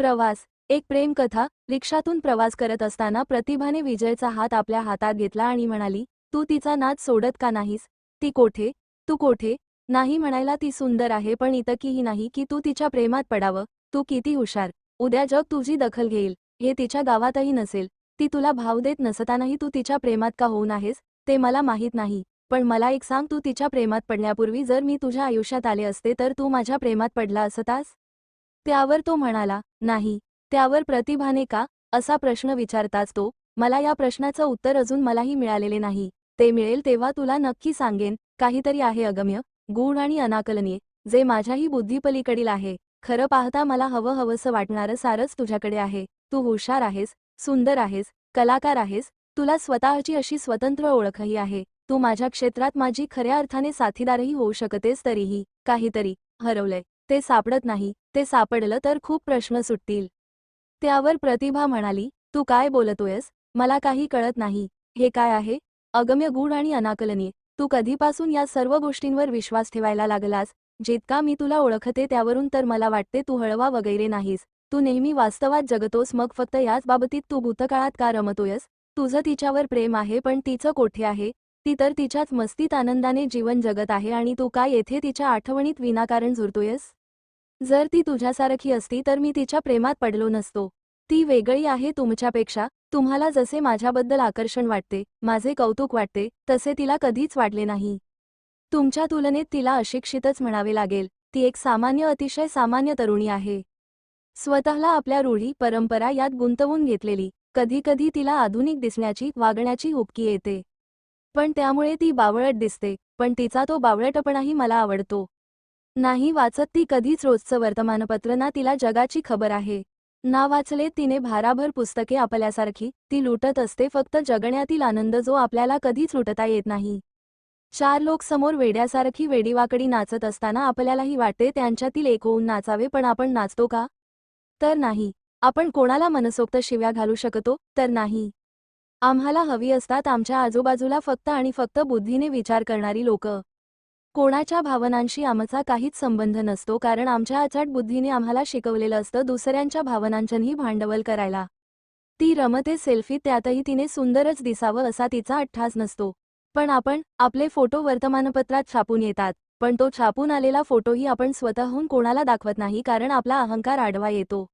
प्रवास. एक प्रेमकथा रिक्षातून प्रवास करत असताना प्रतिभाने विजयचा हात आपल्या हातात घेतला आणि म्हणाली तू तिचा नाद सोडत का नाहीस? ती कोठे? तू कोठे? नाही म्हणायला ती सुंदर आहे पण इतकीही नाही की तू तिच्या प्रेमात पडावं. तू किती हुशार. उद्या जग तुझी दखल घेईल. हे तिच्या गावातही नसेल. ती तुला भाव देत नसतानाही तू तिच्या प्रेमात का होऊन आहेस? ते मला माहीत नाही. पण मला एक सांग तू तिच्या प्रेमात पडण्यापूर्वी जर मी तुझ्या आयुष्यात आले असते तर तू माझ्या प्रेमात पडला असतास? त्यावर तो म्हणाला नाही त्यावर प्रतिभाने का? असा प्रश्न विचारताच तो मला या प्रश्नाचं उत्तर अजून मलाही मिळालेले नाही. ते मिळेल तेव्हा तुला नक्की सांगेन. काहीतरी आहे अगम्य गूढ आणि अनाकलनीय जे माझ्याही बुद्धीपलीकडील आहे. खरं पाहता मला हवं हवंसं वाटणारं सारंच तुझ्याकडे आहे. तू हुशार आहेस सुंदर आहेस कलाकार आहेस. तुला स्वतःची अशी स्वतंत्र ओळखही आहे. तू माझ्या क्षेत्रात माझी खऱ्या अर्थाने साथीदारही होऊ शकतेस तरीही. काहीतरी हरवलंय. ते सापडत नाही ते सापडलं तर खूप प्रश्न सुटतील. त्यावर प्रतिभा म्हणाली तू काय बोलतोयस? मला काही कळत नाही. हे काय आहे? अगम्य गूढ आणि अनाकलनीय. तू कधीपासून या सर्व गोष्टींवर विश्वास ठेवायला लागलास? जितका मी तुला ओळखते त्यावरून तर मला वाटते तू हळवा वगैरे नाहीस. तू नेहमी वास्तवात जगतोस मग फक्त याच बाबतीत तू भूतकाळात का रमतोयस? तुझं तिच्यावर प्रेम आहे पण तिचं कोठे आहे? ती तर तिच्याच मस्तीत आनंदाने जीवन जगत आहे आणि तू काय येथे तिच्या आठवणीत विनाकारण झुरतोयस? जर ती तुझ्यासारखी असती तर मी तिच्या प्रेमात पडलो नसतो. ती वेगळी आहे तुमच्यापेक्षा तुम्हाला जसे माझ्याबद्दल आकर्षण वाटते माझे कौतुक वाटते तसे तिला कधीच वाटले नाही. तुमच्या तुलनेत तिला अशिक्षितच म्हणावे लागेल ती एक सामान्य अतिशय सामान्य तरुणी आहे. स्वतःला आपल्या रूढी परंपरा यात गुंतवून घेतलेली कधीकधी तिला आधुनिक दिसण्याची वागण्याची हुबकी येते. पण त्यामुळे ती बावळट दिसते पण तिचा तो बावळटपणाही मला आवडतो. नाही वाचत ती कधीच रोजचं वर्तमानपत्र ना तिला जगाची खबर आहे. ना वाचले तिने भाराभर पुस्तके आपल्यासारखी ती लुटत असते फक्त जगण्यातील आनंद जो आपल्याला कधीच लुटता येत नाही. चार लोक समोर वेड्यासारखी वेडीवाकडी नाचत असताना आपल्यालाही वाटते त्यांच्यातील एक होऊन नाचावे पण आपण नाचतो का? तर नाही. आपण कोणाला मनसोक्त शिव्या घालू शकतो? तर नाही. आम्हाला हवी असतात आमच्या आजूबाजूला फक्त आणि फक्त बुद्धीने विचार करणारी लोकं. कोणाच्या भावनांशी आमचा काहीच संबंध नसतो कारण आमच्या अचाट बुद्धीने आम्हाला शिकवलेलं असतं दुसऱ्यांच्या भावनांचंही भांडवल करायला. ती रमते सेल्फी त्यातही तिने सुंदरच दिसावं असा तिचा अट्ठास नसतो. पण आपण आपले फोटो वर्तमानपत्रात छापून येतात पण तो छापून आलेला फोटोही आपण स्वतःहून कोणाला दाखवत नाही कारण आपला अहंकार आडवा येतो.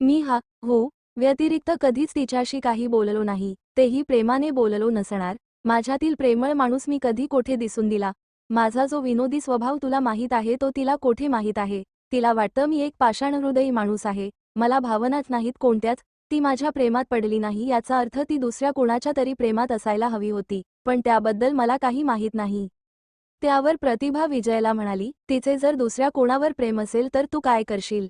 मी हा हो व्यतिरिक्त कधीच तिच्याशी काही बोललो नाही तेही प्रेमाने बोललो नसणार माझ्यातील प्रेमळ माणूस मी कधी कोठे दिसून दिला माझा जो विनोदी स्वभाव तुला माहीत आहे तो तिला कोठे माहीत आहे? तिला वाटतं मी एक पाषाणहृदयी माणूस आहे. मला भावनाच नाहीत कोणत्याच. ती माझ्या प्रेमात पडली नाही याचा अर्थ ती दुसऱ्या कोणाच्या तरी प्रेमात असायला हवी होती. पण त्याबद्दल मला काही माहीत नाही. त्यावर प्रतिभा विजयला म्हणाली तिचे जर दुसऱ्या कोणावर प्रेम असेल तर तू काय करशील?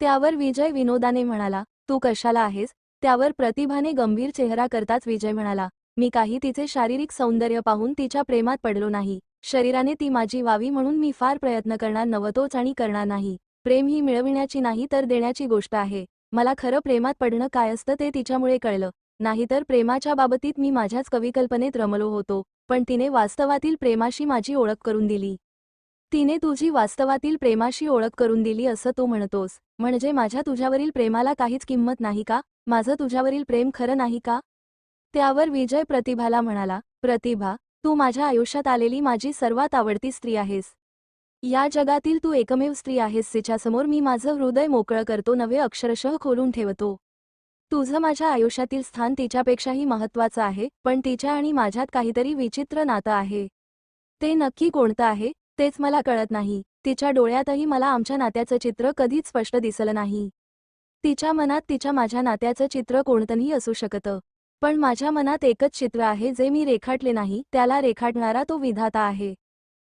त्यावर विजय विनोदाने म्हणाला तू कशाला आहेस? त्यावर प्रतिभाने गंभीर चेहरा करताच विजय म्हणाला मी काही तिचे शारीरिक सौंदर्य पाहून तिच्या प्रेमात पडलो नाही. शरीराने ती माझी व्हावी म्हणून मी फार प्रयत्न करणार नव्हतोच आणि करणार नाही. प्रेम ही मिळविण्याची नाही तर देण्याची गोष्ट आहे. मला खरं प्रेमात पडणं काय असतं ते तिच्यामुळे कळलं. नाहीतर प्रेमाच्या बाबतीत मी माझ्याच कविकल्पनेत रमलो होतो पण तिने वास्तवातील प्रेमाशी माझी ओळख करून दिली. तिने तुझी वास्तवातील प्रेमाशी ओळख करून दिली असं तू म्हणतोस. म्हणजे माझ्या तुझ्यावरील प्रेमाला काहीच किंमत नाही का? माझं तुझ्यावरील प्रेम खरं नाही का? त्यावर विजय प्रतिभाला म्हणाला प्रतिभा तू माझ्या आयुष्यात आलेली माझी सर्वात आवडती स्त्री आहेस. या जगातील तू एकमेव स्त्री आहेस तिच्यासमोर मी माझं हृदय मोकळं करतो नवे अक्षरशः खोलून ठेवतो. तुझं माझ्या आयुष्यातील स्थान तिच्यापेक्षाही महत्वाचं आहे पण तिच्या आणि माझ्यात काहीतरी विचित्र नातं आहे. ते नक्की कोणतं आहे तेच मला कळत नाही. तिच्या डोळ्यातही मला आमच्या नात्याचं चित्र कधीच स्पष्ट दिसलं नाही. तिच्या मनात तिच्या माझ्या नात्याचं चित्र कोणतंही असू शकतं. पण माझ्या मनात एकच चित्र आहे जे मी रेखाटले नाही त्याला रेखाटणारा तो विधाता आहे.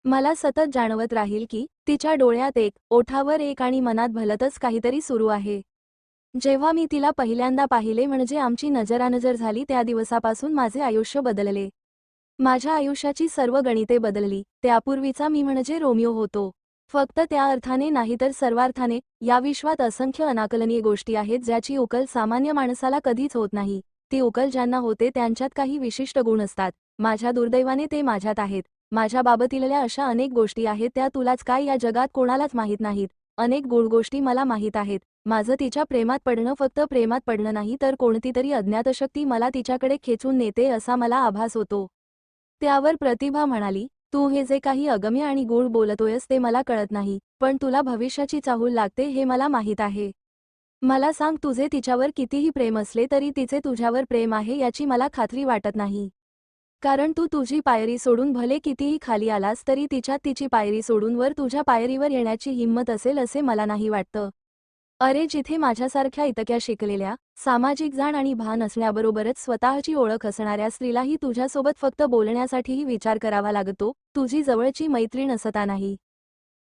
मला सतत जाणवत राहील की तिच्या डोळ्यात एक ओठावर एक आणि मनात भलतच काहीतरी सुरू आहे. जेव्हा मी तिला पहिल्यांदा पाहिले म्हणजे आमची नजरानजर झाली त्या दिवसापासून माझे आयुष्य बदलले. माझ्या आयुष्याची सर्व गणिते बदलली त्यापूर्वीचा मी म्हणजे रोमिओ होतो. फक्त त्या अर्थाने नाही तर सर्वार्थाने या विश्वात असंख्य अनाकलनीय गोष्टी आहेत ज्याची उकल सामान्य माणसाला कधीच होत नाही. ती उकल ज्यांना होते त्यांच्यात काही विशिष्ट गुण असतात. माझ्या दुर्दैवाने ते माझ्यात आहेत. माझ्या बाबतीलल्या अशा अनेक गोष्टी आहेत त्या तुलाच काय या जगात कोणालाच माहीत नाहीत. अनेक गुण गोष्टी मला माहीत आहेत. माझं तिच्या प्रेमात पडणं फक्त प्रेमात पडणं नाही तर कोणती तरी अज्ञातशक्ती मला तिच्याकडे खेचून नेते असा मला आभास होतो. त्यावर प्रतिभा म्हणाली तू हे जे काही अगम्य आणि गूढ बोलतोयस ते मला कळत नाही पण तुला भविष्याची चाहूल लागते हे मला माहीत आहे. मला सांग तुझे तिच्यावर कितीही प्रेम असले तरी तिचे तुझ्यावर प्रेम आहे याची मला खात्री वाटत नाही. कारण तू तुझी पायरी सोडून भले कितीही खाली आलास तरी तिच्यात तिची पायरी सोडून वर तुझ्या पायरीवर येण्याची हिंमत असेल असे मला नाही वाटतं. अरे जिथे माझ्यासारख्या इतक्या शिकलेल्या सामाजिक जाण आणि भान असण्याबरोबरच स्वतःची ओळख असणाऱ्या स्त्रीलाही तुझ्यासोबत फक्त बोलण्यासाठीही विचार करावा लागतो तुझी जवळची मैत्रीण असता नाही.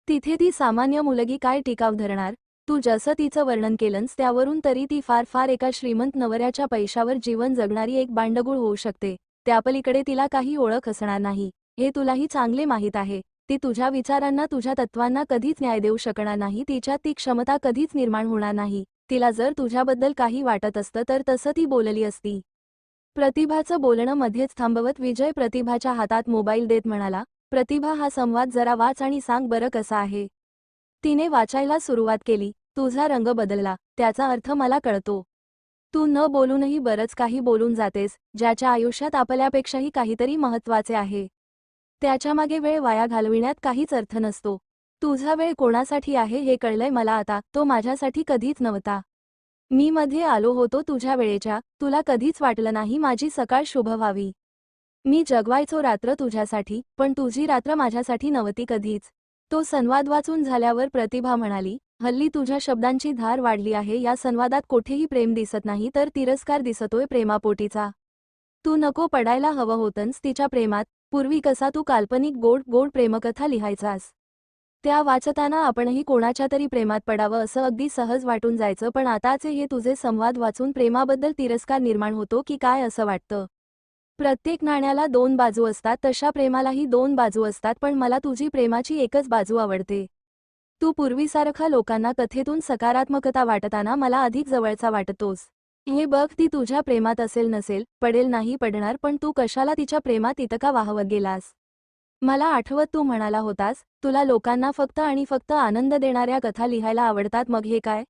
तिथे ती सामान्य मुलगी काय टिकाव धरणार? तू जसं तिचं वर्णन केलंस त्यावरून तरी ती फार फार एका श्रीमंत नवऱ्याच्या पैशावर जीवन जगणारी एक बांडगुळ होऊ शकते. त्यापलीकडे तिला काही ओळख असणार नाही. हे तुलाही चांगले माहीत आहे. ती तुझ्या विचारांना तुझ्या तत्वांना कधीच न्याय देऊ शकणार नाही. तिच्यात ती क्षमता कधीच निर्माण होणार नाही. तिला जर तुझ्याबद्दल काही वाटत असतं तर तसं ती बोलली असती. प्रतिभाचं बोलणं मध्येच थांबवत विजय प्रतिभाच्या हातात मोबाईल देत म्हणाला प्रतिभा हा संवाद जरा वाच आणि सांग बरं कसा आहे. तिने वाचायला सुरुवात केली. तुझा रंग बदलला त्याचा अर्थ मला कळतो. तू न बोलूनही बरंच काही बोलून जातेस ज्याच्या आयुष्यात आपल्यापेक्षाही काहीतरी महत्त्वाचे आहे. त्याच्यामागे वेळ वाया घालविण्यात काहीच अर्थ नसतो. तुझा वेळ कोणासाठी आहे हे कळलंय मला आता तो माझ्यासाठी कधीच नव्हता. मी मध्ये आलो होतो तुझ्या वेळेच्या तुला कधीच वाटलं नाही माझी सकाळ शुभ व्हावी. मी जगवायचो रात्र तुझ्यासाठी पण तुझी रात्र माझ्यासाठी नव्हती कधीच. तो संवाद वाचून झाल्यावर प्रतिभा म्हणाली हल्ली तुझ्या शब्दांची धार वाढली आहे या संवादात कोठेही प्रेम दिसत नाही तर तिरस्कार दिसतोय प्रेमापोटीचा. तू नको पडायला हवं होतंस तिच्या प्रेमात पूर्वी कसा तू काल्पनिक गोड गोड प्रेमकथा लिहायचास. त्या वाचताना आपणही कोणाच्या तरी प्रेमात पडावं असं अगदी सहज वाटून जायचं पण आताचे हे तुझे संवाद वाचून प्रेमाबद्दल तिरस्कार निर्माण होतो की काय असं वाटतं? प्रत्येक नाण्याला दोन बाजू असतात तशा प्रेमालाही दोन बाजू असतात पण मला तुझी प्रेमाची एकच बाजू आवडते. तू पूर्वीसारखा लोकांना कथेतून सकारात्मकता वाटताना मला अधिक जवळचा वाटतोस. हे बघ ती तुझ्या प्रेमात असेल नसेल पडेल नाही पडणार पण तू कशाला तिच्या प्रेमात इतका वाहवत गेलास? मला आठवत तू म्हणाला होतास तुला लोकांना फक्त आणि फक्त आनंद देणाऱ्या कथा लिहायला आवडतात मग हे काय?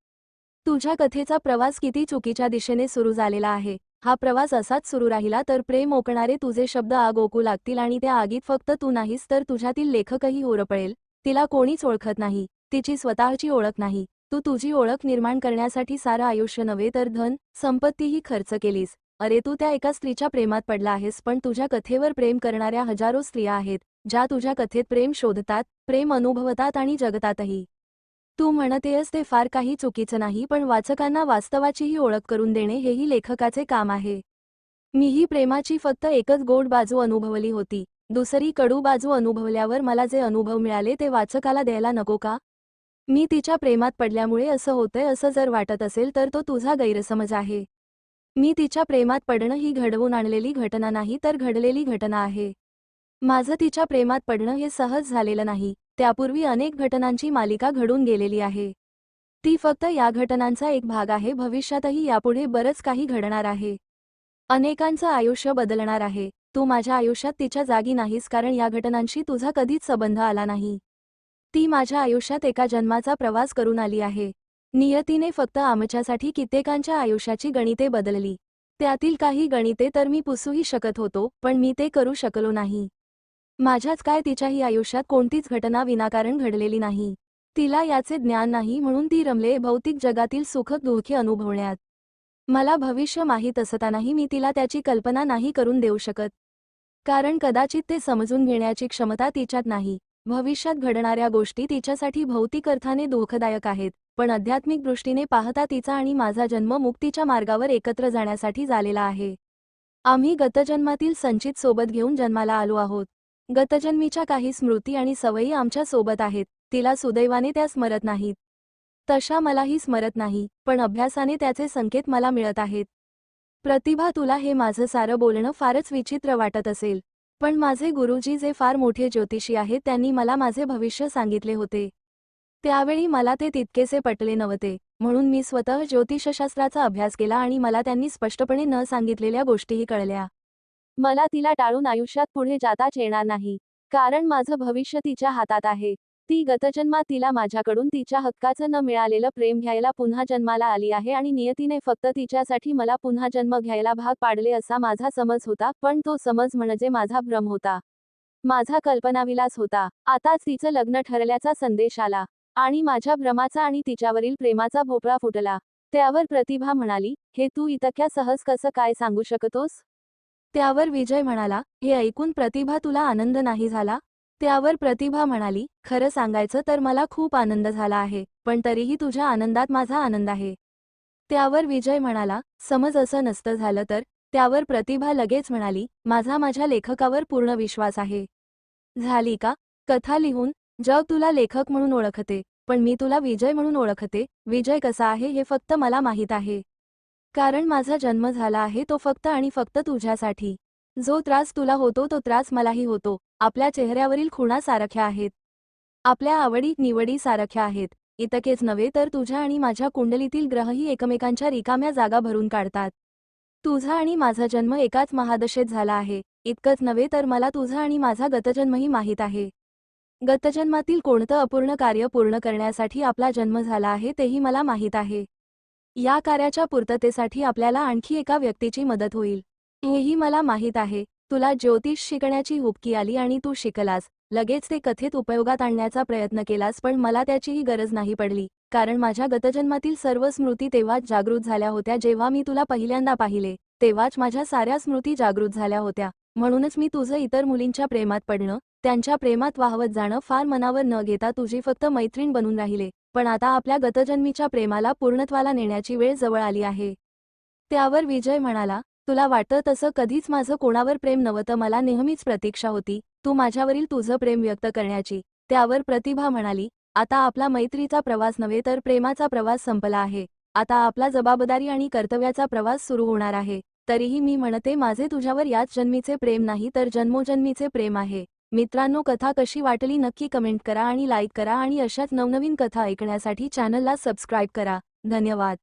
तुझ्या कथेचा प्रवास किती चुकीच्या दिशेने सुरू झालेला आहे. हा प्रवास असाच सुरू राहिला तर प्रेम ओकणारे तुझे शब्द आग ओकू लागतील आणि त्या आगीत फक्त तू नाहीस तर तुझ्यातील लेखकही होरपळेल तिला कोणीच ओळखत नाही. तिची स्वतःची ओळख नाही. तू तुझी ओळख निर्माण करण्यासाठी सारं आयुष्य नव्हे तर धन संपत्तीही खर्च केलीस. अरे तू त्या एका स्त्रीच्या प्रेमात पडला आहेस पण तुझ्या कथेवर प्रेम करणाऱ्या हजारो स्त्रिया आहेत ज्या तुझ्या कथेत प्रेम शोधतात प्रेम अनुभवतात आणि जगतातही. तू म्हणतेस ते फार काही चुकीचं नाही पण वाचकांना वास्तवाचीही ओळख करून देणे हेही लेखकाचे काम आहे. मीही प्रेमाची फक्त एकच गोड बाजू अनुभवली होती. दुसरी कडू बाजू अनुभवल्यावर मला जे अनुभव मिळाले ते वाचकाला द्यायला नको का? मी तिच्या प्रेमात पडल्यामुळे असं होतंय असं जर वाटत असेल तर तो तुझा गैरसमज आहे. मी तिच्या प्रेमात पडणं ही घडवून आणलेली घटना नाही तर घडलेली घटना आहे. माझं तिच्या प्रेमात पडणं हे सहज झालेलं नाही. त्यापूर्वी अनेक घटनांची मालिका घडून गेलेली आहे. ती फक्त या घटनांचा एक भाग आहे. भविष्यातही यापुढे बरंच काही घडणार आहे. अनेकांचं आयुष्य बदलणार आहे. तू माझ्या आयुष्यात तिच्या जागी नाहीस कारण या घटनांशी तुझा कधीच संबंध आला नाही. ती माझ्या आयुष्यात एका जन्माचा प्रवास करून आली आहे. नियतीने फक्त आमच्यासाठी कित्येकांच्या आयुष्याची गणिते बदलली. त्यातील काही गणिते तर मी पुसूही शकत होतो पण मी ते करू शकलो नाही. माझ्याच काय तिच्याही आयुष्यात कोणतीच घटना विनाकारण घडलेली नाही. तिला याचे ज्ञान नाही म्हणून ती रमले भौतिक जगातील सुखद दुःखी अनुभवण्यात. मला भविष्य माहीत असतानाही मी तिला त्याची कल्पना नाही करून देऊ शकत. कारण कदाचित ते समजून घेण्याची क्षमता तिच्यात नाही. भविष्यात घडणाऱ्या गोष्टी तिच्यासाठी भौतिक अर्थाने दुःखदायक आहेत पण आध्यात्मिक दृष्टीने पाहता तिचा आणि माझा जन्म मुक्तीच्या मार्गावर एकत्र जाण्यासाठी झालेला आहे. आम्ही गतजन्मातील संचित सोबत घेऊन जन्माला आलो आहोत. गतजन्मीच्या काही स्मृती आणि सवयी आमच्यासोबत आहेत तिला सुदैवाने त्या स्मरत नाहीत. तशा मलाही स्मरत नाही पण अभ्यासाने त्याचे संकेत मला मिळत आहेत. प्रतिभा तुला हे माझं सारं बोलणं फारच विचित्र वाटत असेल. पण माझे गुरुजी जे फार मोठे ज्योतिषी आहेत त्यांनी मला माझे भविष्य सांगितले होते. त्यावेळी मला ते तितकेसे पटले नव्हते म्हणून मी स्वतः ज्योतिषशास्त्राचा अभ्यास केला आणि मला त्यांनी स्पष्टपणे न सांगितलेल्या गोष्टीही कळल्या. मला तिला टाळून आयुष्यात पुढे जाताच येणार नाही कारण माझं भविष्य तिच्या हातात आहे. ती गतजन्मात तिला माझ्याकडून तिच्या हक्काचं न मिळालेलं प्रेम घ्यायला पुन्हा जन्माला आली आहे आणि नियतीने फक्त तिच्यासाठी मला पुन्हा जन्म घ्यायला भाग पाडले असा माझा समज होता पण तो समज म्हणजे माझा भ्रम होता. माझा कल्पनाविलास होता. आताच तिचं लग्न ठरल्याचा संदेश आला. आणि माझ्या भ्रमाचा आणि तिच्यावरील प्रेमाचा भोपळा फुटला. त्यावर प्रतिभा म्हणाली हे तू इतक्या सहज कसं काय सांगू शकतोस? त्यावर विजय म्हणाला हे ऐकून प्रतिभा तुला आनंद नाही झाला? त्यावर प्रतिभा म्हणाली खरं सांगायचं तर मला खूप आनंद झाला आहे पण तरीही तुझ्या आनंदात माझा आनंद आहे. त्यावर विजय म्हणाला समज असं नसतं झालं तर? त्यावर प्रतिभा लगेच म्हणाली माझा माझ्या लेखकावर पूर्ण विश्वास आहे. झाली का? कथा लिहून? जग तुला लेखक म्हणून ओळखते पण मी तुला विजय म्हणून ओळखते विजय कसा आहे हे फक्त मला माहीत आहे. कारण माझा जन्म झाला आहे तो फक्त आणि फक्त तुझ्यासाठी. जो त्रास तुला होतो तो त्रास मलाही होतो आपल्या चेहऱ्यावरील खुणा सारख्या आहेत. आपल्या आवडी निवडी सारख्या आहेत. इतकेच नव्हे तर तुझ्या आणि माझ्या कुंडलीतील ग्रहही एकमेकांच्या रिकाम्या जागा भरून काढतात. तुझा आणि माझा जन्म एकाच महादशेत झाला आहे. इतकंच नव्हे तर मला तुझा आणि माझा गतजन्मही माहीत आहे. गतजन्मातील कोणतं अपूर्ण कार्य पूर्ण करण्यासाठी आपला जन्म झाला आहे तेही मला माहीत आहे. या कार्याच्या पूर्ततेसाठी आपल्याला आणखी एका व्यक्तीची मदत होईल. हेही मला माहीत आहे. तुला ज्योतिष शिकण्याची हुबकी आली आणि तू शिकलास. लगेच ते कथेत उपयोगात आणण्याचा प्रयत्न केलास पण मला त्याचीही गरज नाही पडली. कारण माझ्या गतजन्मातील सर्व स्मृती तेव्हाच जागृत झाल्या होत्या जेव्हा मी तुला पहिल्यांदा पाहिले. तेव्हाच माझ्या साऱ्या स्मृती जागृत झाल्या होत्या. म्हणूनच मी तुझं इतर मुलींच्या प्रेमात पडणं त्यांच्या प्रेमात वाहवत जाणं फार मनावर न घेता तुझी फक्त मैत्रीण बनून राहिले. पण आता आपल्या गतजन्मीच्या प्रेमाला पूर्णत्वाला नेण्याची वेळ जवळ आली आहे. त्यावर विजय म्हणाला तुला वाटतं तसं कधीच माझं कोणावर प्रेम नव्हतं मला नेहमीच प्रतीक्षा होती. तू माझ्यावरील तुझं प्रेम व्यक्त करण्याची. त्यावर प्रतिभा म्हणाली आता आपला मैत्रीचा प्रवास नव्हे तर प्रेमाचा प्रवास संपला आहे. आता आपला जबाबदारी आणि कर्तव्याचा प्रवास सुरू होणार आहे. तरीही मी म्हणते माझे तुझ्यावर याच जन्मीचे प्रेम नाही तर जन्मोजन्मीचे प्रेम आहे. मित्रांनो कथा कशी वाटली नक्की कमेंट करा आणि लाईक करा आणि अशाच नवनवीन कथा ऐकण्यासाठी चॅनलला सबस्क्राईब करा. धन्यवाद.